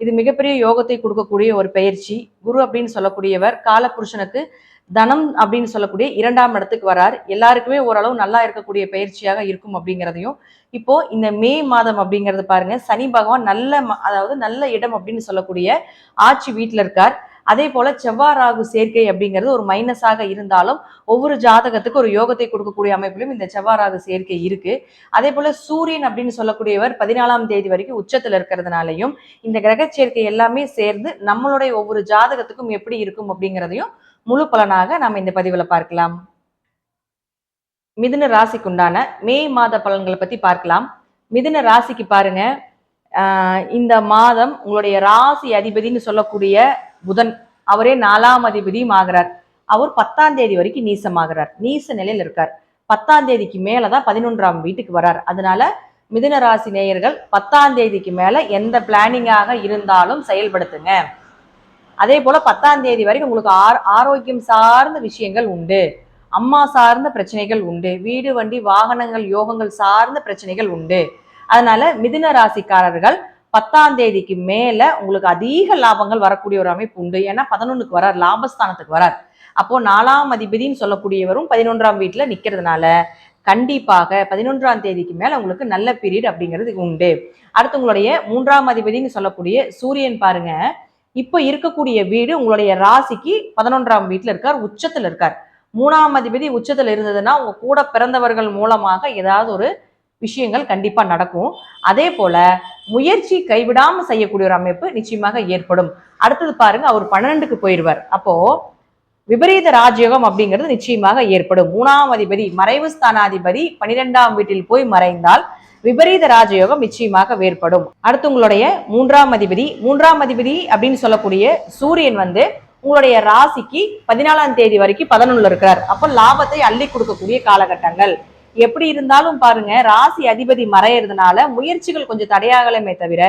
இது மிகப்பெரிய யோகத்தை கொடுக்கக்கூடிய ஒரு பயிற்சி. குரு அப்படின்னு சொல்லக்கூடியவர் காலபுருஷனுக்கு தனம் அப்படின்னு சொல்லக்கூடிய இரண்டாம் இடத்துக்கு வரார் எல்லாருக்குமே ஓரளவு நல்லா இருக்கக்கூடிய பயிற்சியாக இருக்கும் அப்படிங்கிறதையும். இப்போ இந்த மே மாதம் அப்படிங்கிறது பாருங்க சனி பகவான் நல்ல ம- அதாவது நல்ல இடம் அப்படின்னு சொல்லக்கூடிய ஆட்சி வீட்டில் இருக்கார். அதே போல செவ்வாய் ராகு சேர்க்கை அப்படிங்கிறது ஒரு மைனஸாக இருந்தாலும் ஒவ்வொரு ஜாதகத்துக்கு ஒரு யோகத்தை கொடுக்கக்கூடிய அமைப்பிலும் இந்த செவ்வாய் ராகு சேர்க்கை இருக்கு. அதே போல சூரியன் அப்படின்னு சொல்லக்கூடியவர் பதினாலாம் தேதி வரைக்கும் உச்சத்துல இருக்கிறதுனாலையும் இந்த கிரக சேர்க்கை எல்லாமே சேர்ந்து நம்மளுடைய ஒவ்வொரு ஜாதகத்துக்கும் எப்படி இருக்கும் அப்படிங்கிறதையும் முழு பலனாக நாம் இந்த பதிவில் பார்க்கலாம். மிதுன ராசிக்குண்டான மே மாத பலன்களை பத்தி பார்க்கலாம். மிதுன ராசிக்கு பாருங்க. இந்த மாதம் உங்களுடைய ராசி அதிபதின்னு சொல்லக்கூடிய புதன் அவரே நாலாம் அதிபதியும் ஆகிறார். அவர் பத்தாம் தேதி வரைக்கும் நீசமாகிறார். நீச நிலையில் இருக்கார். பத்தாம் தேதிக்கு மேலதான் பதினொன்றாம் வீட்டுக்கு வரார். அதனால மிதுன ராசி நேயர்கள் பத்தாம் தேதிக்கு மேல எந்த பிளானிங்காக இருந்தாலும் செயல்படுத்துங்க. அதே போல பத்தாம் தேதி வரைக்கும் உங்களுக்கு ஆர் ஆரோக்கியம் சார்ந்த விஷயங்கள் உண்டு. அம்மா சார்ந்த பிரச்சனைகள் உண்டு. வீடு வண்டி வாகனங்கள் யோகங்கள் சார்ந்த பிரச்சனைகள் உண்டு. அதனால மிதுன ராசிக்காரர்கள் பத்தாம் தேதிக்கு மேல உங்களுக்கு அதிக லாபங்கள் வரக்கூடிய ஒரு அமைப்பு உண்டு. ஏன்னா பதினொன்னுக்கு வரார் லாபஸ்தானத்துக்கு வரார். அப்போ நாலாம் அதிபதின்னு சொல்லக்கூடியவரும் பதினொன்றாம் வீட்டுல நிக்கிறதுனால கண்டிப்பாக பதினொன்றாம் தேதிக்கு மேல உங்களுக்கு நல்ல பீரியட் அப்படிங்கிறது உண்டு. அடுத்து உங்களுடைய மூன்றாம் அதிபதின்னு சொல்லக்கூடிய சூரியன் பாருங்க. இப்போ இருக்கக்கூடிய வீடு உங்களுடைய ராசிக்கு பதினொன்றாம் வீட்டில் இருக்கார் உச்சத்தில் இருக்கார். மூணாம் அதிபதி உச்சத்தில் இருந்ததுன்னா உங்க கூட பிறந்தவர்கள் மூலமாக ஏதாவது ஒரு விஷயங்கள் கண்டிப்பா நடக்கும். அதே போல முயற்சி கைவிடாம செய்யக்கூடிய ஒரு அமைப்பு நிச்சயமாக ஏற்படும். அடுத்தது பாருங்க அவர் பன்னெண்டுக்கு போயிடுவார் அப்போ விபரீத ராஜயோகம் அப்படிங்கிறது நிச்சயமாக ஏற்படும். மூணாம் அதிபதி மறைவு ஸ்தானாதிபதி பனிரெண்டாம் வீட்டில் போய் மறைந்தால் விபரீத ராஜயோகம் நிச்சயமாக ஏற்படும் அடுத்து உங்களுடைய மூன்றாம் அதிபதி. மூன்றாம் அதிபதி அப்படின்னு சொல்லக்கூடிய சூரியன் வந்து உங்களுடைய ராசிக்கு பதினாலாம் தேதி வரைக்கும் பதினொன்னுல இருக்கிறார். அப்போ லாபத்தை அள்ளி கொடுக்கக்கூடிய காலகட்டங்கள். எப்படி இருந்தாலும் பாருங்க ராசி அதிபதி மறையறதுனால முயற்சிகள் கொஞ்சம் தடையாகலமே தவிர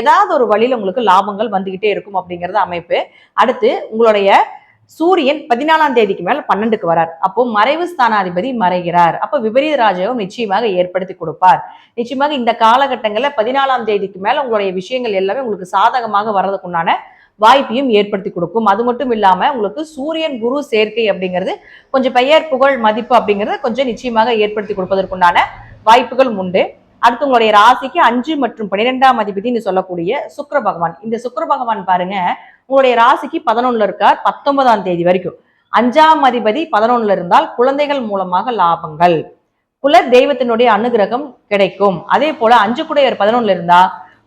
ஏதாவது ஒரு வழியில் உங்களுக்கு லாபங்கள் வந்துகிட்டே இருக்கும் அப்படிங்கறது அமைப்பு. அடுத்து உங்களுடைய சூரியன் பதினாலாம் தேதிக்கு மேல பன்னெண்டுக்கு வரார். அப்போ மறைவு ஸ்தானாதிபதி மறைகிறார். அப்போ விபரீத ராஜயோகம் நிச்சயமாக ஏற்படுத்தி கொடுப்பார். நிச்சயமாக இந்த காலகட்டங்கள்ல பதினாலாம் தேதிக்கு மேல உங்களுடைய விஷயங்கள் எல்லாமே உங்களுக்கு சாதகமாக வர்றதுக்குண்டான வாய்ப்பையும் ஏற்படுத்தி கொடுக்கும். அது மட்டும் இல்லாம உங்களுக்கு சூரியன் குரு சேர்க்கை அப்படிங்கிறது கொஞ்சம் பெயர் புகழ் மதிப்பு அப்படிங்கிறது கொஞ்சம் நிச்சயமாக ஏற்படுத்தி கொடுப்பதற்குண்டான வாய்ப்புகள் உண்டு. அடுத்து உங்களுடைய ராசிக்கு அஞ்சு மற்றும் பன்னிரெண்டாம் அதிபதினு சொல்லக்கூடிய சுக்கர பகவான். இந்த சுக்கர பகவான் பாருங்க உங்களுடைய ராசிக்கு பதினொன்னுல இருக்கார் பத்தொன்பதாம் தேதி வரைக்கும். அஞ்சாம் அதிபதி பதினொன்னுல இருந்தால் குழந்தைகள் மூலமாக லாபங்கள். குல தெய்வத்தினுடைய அனுகிரகம் கிடைக்கும். அதே போல அஞ்சு குடையர் பதினொன்னுல இருந்தா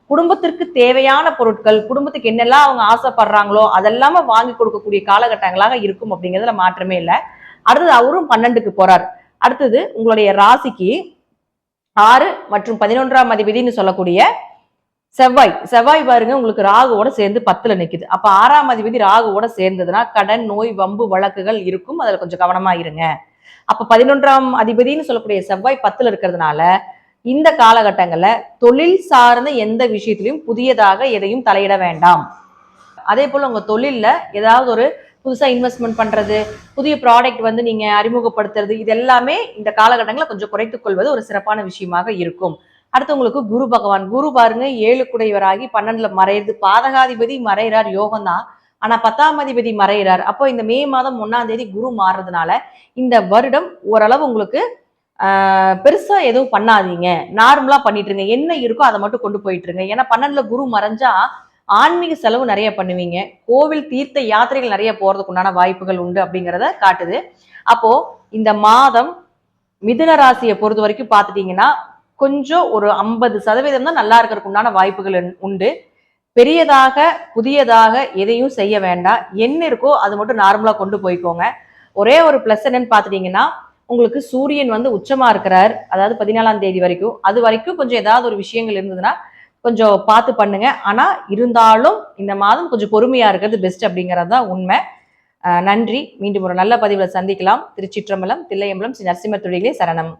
குடும்பத்திற்கு தேவையான பொருட்கள் குடும்பத்துக்கு என்னெல்லாம் அவங்க ஆசைப்படுறாங்களோ அதெல்லாம வாங்கி கொடுக்கக்கூடிய காலகட்டங்களாக இருக்கும் அப்படிங்கிறதுல மாற்றமே இல்லை. அடுத்தது அவரும் பன்னெண்டுக்கு போறார். அடுத்தது உங்களுடைய ராசிக்கு ஆறு மற்றும் பதினொன்றாம் அதிபதினு சொல்லக்கூடிய செவ்வாய். செவ்வாய் பாருங்க உங்களுக்கு ராகுவோட சேர்ந்து பத்துல நிக்குது. அப்ப ஆறாம் அதிபதி ராகுவோட சேர்ந்ததுன்னா கடன் நோய் வம்பு வழக்குகள் இருக்கும். அதுல கொஞ்சம் கவனமா இருங்க. அப்ப பதினொன்றாம் அதிபதினு சொல்லக்கூடிய செவ்வாய் பத்துல இருக்கிறதுனால இந்த காலகட்டங்களில் தொழில் சார்ந்த எந்த விஷயத்திலையும் புதியதாக எதையும் தலையிட வேண்டாம். அதே போல் உங்கள் தொழிலில் ஏதாவது ஒரு புதுசாக இன்வெஸ்ட்மெண்ட் பண்ணுறது புதிய ப்ராடக்ட் வந்து நீங்கள் அறிமுகப்படுத்துறது இது எல்லாமே இந்த காலகட்டங்களில் கொஞ்சம் குறைத்துக் கொள்வது ஒரு சிறப்பான விஷயமாக இருக்கும். அடுத்து உங்களுக்கு குரு பகவான். குரு பாருங்க ஏழு குடையவராகி பன்னெண்டுல மறையிறது. பாதகாதிபதி மறைகிறார் யோகம் தான் ஆனா பத்தாம் அதிபதி மறைகிறார் அப்போ இந்த மே மாதம் ஒன்னாம் தேதி குரு மாறுறதுனால இந்த வருடம் ஓரளவு உங்களுக்கு பெருசா எதுவும் பண்ணாதீங்க. நார்மலா பண்ணிட்டு இருங்க என்ன இருக்கோ அதை மட்டும் கொண்டு போயிட்டு இருங்க ஏன்னா பன்னெண்டுல குரு மறைஞ்சா ஆன்மீக செலவு நிறைய பண்ணுவீங்க. கோவில் தீர்த்த யாத்திரைகள் நிறைய போறதுக்கு உண்டான வாய்ப்புகள் உண்டு அப்படிங்கிறத காட்டுது. அப்போ இந்த மாதம் மிதுன ராசியை பொறுத்த வரைக்கும் பார்த்துட்டீங்கன்னா கொஞ்சம் ஒரு ஐம்பது சதவீதம் தான் நல்லா இருக்கிறதுக்கு உண்டான வாய்ப்புகள் உண்டு- பெரியதாக புதியதாக எதையும் செய்ய வேண்டாம். என்ன இருக்கோ அது மட்டும் நார்மலாக கொண்டு போய்க்கோங்க. ஒரே ஒரு ப்ளஸ் என்னன்னு பார்த்துட்டீங்கன்னா உங்களுக்கு சூரியன் வந்து உச்சமா இருக்கிறார். அதாவது பதினாலாம் தேதி வரைக்கும். அது வரைக்கும் கொஞ்சம் ஏதாவது ஒரு விஷயங்கள் இருந்ததுன்னா கொஞ்சம் பார்த்து பண்ணுங்க. ஆனா இருந்தாலும் இந்த மாதம் கொஞ்சம் பொறுமையா இருக்கிறது பெஸ்ட் அப்படிங்கிறது தான் உண்மை. நன்றி. மீண்டும் ஒரு நல்ல பதிவில் சந்திக்கலாம். திருச்சிற்றம்பலம் தில்லையம்பலம் ஸ்ரீ நரசிம்ம தொழிலே சரணம்.